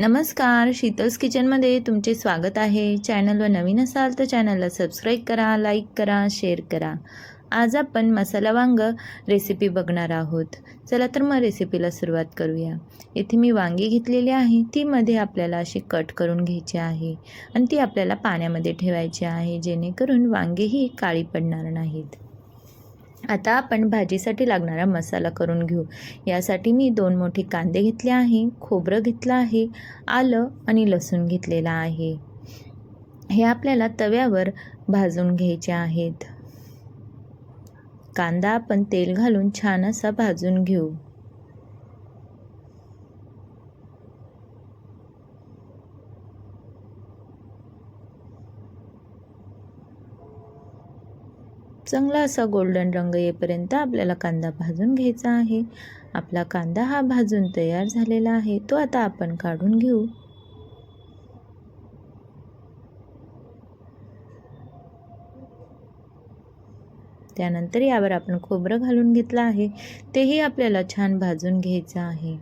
नमस्कार शीतल्स किचनमध्ये तुमचे स्वागत आहे. चॅनलवर नवीन असाल तर चॅनलला सबस्क्राईब करा लाईक करा शेअर करा. आज आपण मसाला वांग रेसिपी बघणार आहोत. चला तर मग रेसिपीला सुरुवात करूया. इथे मी वांगी घेतलेली आहे. ती मध्ये आपल्याला अशी कट करून घ्यायची आहे आणि ती आपल्याला पाण्यामध्ये ठेवायची आहे जेणेकरून वांगेही काळी पडणार नाहीत. आता आपण भाजीसाठी लागणारा मसाला करून घेऊ. यासाठी मी दोन मोठे कांदे घेतले आहे खोबरं घेतलं आहे आलं आणि लसूण घेतलेलं आहे. हे आपल्याला तव्यावर भाजून घ्यायचे आहेत. कांदा आपण तेल घालून छान असा भाजून घेऊ. चांगला असा गोल्डन रंग येईपर्यंत आपल्याला कांदा भाजून घ्यायचा आहे. आपला कांदा हा भाजून तयार झालेला आहे. तो आता आपण काढून घेऊ. त्यानंतर यावर आपण खोबरं घालून घेतलं आहे. तेही आपल्याला छान भाजून घ्यायचं आहे.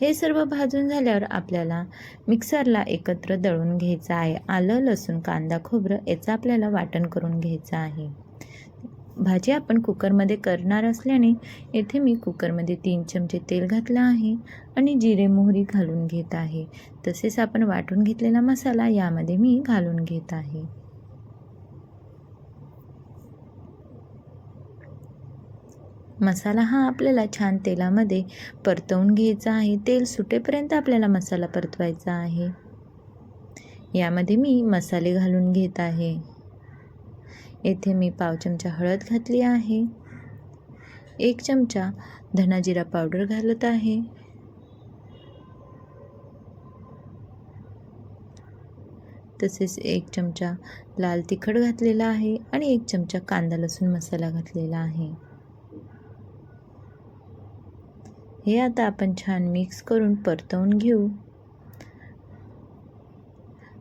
हे सर्व भाजून झाल्यावर आपल्याला मिक्सरला एकत्र दळून घ्यायचं आहे. आलं लसूण कांदा खोबरं याचं आपल्याला वाटण करून घ्यायचं आहे. भाजी आपण कुकरमध्ये करणार असल्याने येथे मी कुकरमध्ये तीन चमचे तेल घातलं आहे आणि जिरे मोहरी घालून घेत आहे. तसेच आपण वाटून घेतलेला मसाला यामध्ये मी घालून घेत आहे. मसाला हा आपल्याला छान तेलामध्ये परतवून घ्यायचा आहे. तेल सुटेपर्यंत आपल्याला मसाला परतवायचा आहे. यामध्ये मी मसाले घालून घेत आहे. येथे मी पाव चमचा हळद घातली आहे. एक चमचा धनाजिरा पावडर घालत आहे. तसेच एक चमचा लाल तिखट घातलेला आहे आणि एक चमचा कांदा लसूण मसाला घातलेला आहे. हे आता आपण छान मिक्स करून परतवून घेऊ.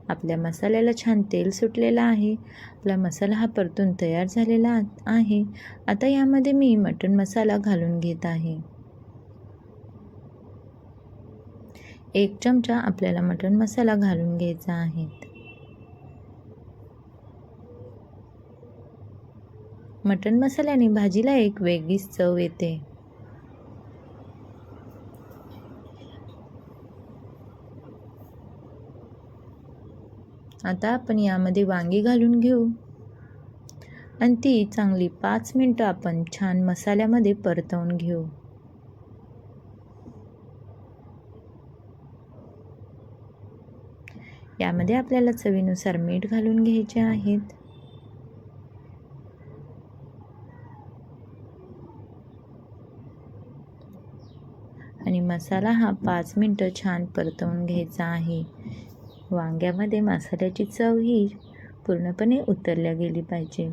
आपल्या मसाल्याला छान तेल सुटलेलं आहे. आपला मसाला हा परतून तयार झालेला आहे. आता यामध्ये मी मटण मसाला घालून घेत आहे. एक चमचा आपल्याला मटण मसाला घालून घ्यायचा आहे. मटण मसाल्याने भाजीला एक वेगळीच चव येते. आता आपण यामध्ये वांगी घालून घेऊ. आणि ती चांगली पाच मिनटं आपण छान मसाल्यामध्ये परतवून घेऊ. यामध्ये आपल्याला चवीनुसार मीठ घालून घ्यायचे आहेत. आणि मसाला हा पाच मिनटं छान परतवून घ्यायचा आहे. वांग्यामध्ये मसाल्याची चव ही पूर्णपणे उतरल्या गेली पाहिजे.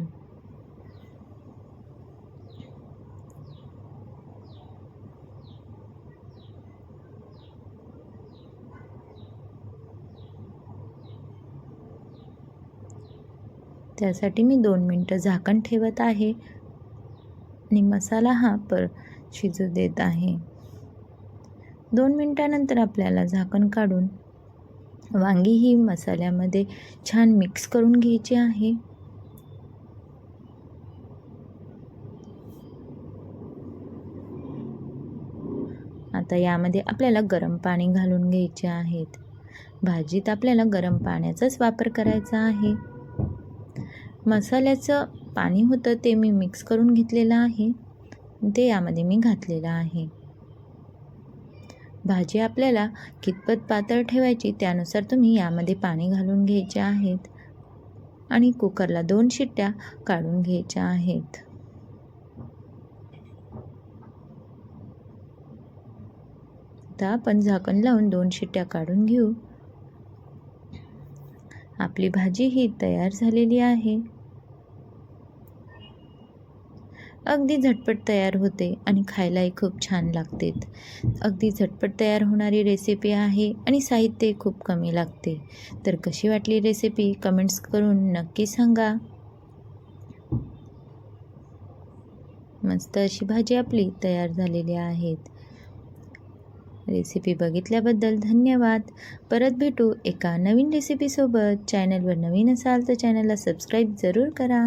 त्यासाठी मी दोन मिनटं झाकण ठेवत आहे. आणि मसाला हा पर शिजू देत आहे. दोन मिनटानंतर आपल्याला झाकण काढून वांगी ही मसाल्यामध्ये छान मिक्स करून घ्यायची आहे. आता यामध्ये आपल्याला गरम पाणी घालून घ्यायचे आहेत. भाजीत आपल्याला गरम पाण्याचाच वापर करायचा आहे. मसाल्याचं पाणी होतं ते मी मिक्स करून घेतलेलं आहे. ते यामध्ये मी घातलेलं आहे. भाजी आपल्याला कितपत पातळ ठेवायची त्यानुसार तुम्ही यामध्ये पाणी घालून घ्यायचे आहेत. आणि कुकरला दोन शिट्ट्या काढून घ्यायच्या आहेत. आता आपण झाकण लावून दोन शिट्ट्या काढून घेऊ. आपली भाजी ही तयार झालेली आहे. अगदी झटपट तयार होते आणि खायलाही खूप छान लागते अगदी झटपट तयार होणारी रेसिपी आहे आणि साहित्य खूप कमी लागते. तर कशी वाटली रेसिपी कमेंट्स करून नक्की सांगा. मस्त अशी भाजी आपली तयार झालेली आहेत. रेसिपी बघितल्याबद्दल धन्यवाद. परत भेटू एका नवीन रेसिपीसोबत चॅनलवर नवीन असाल तर चॅनलला सबस्क्राईब जरूर करा.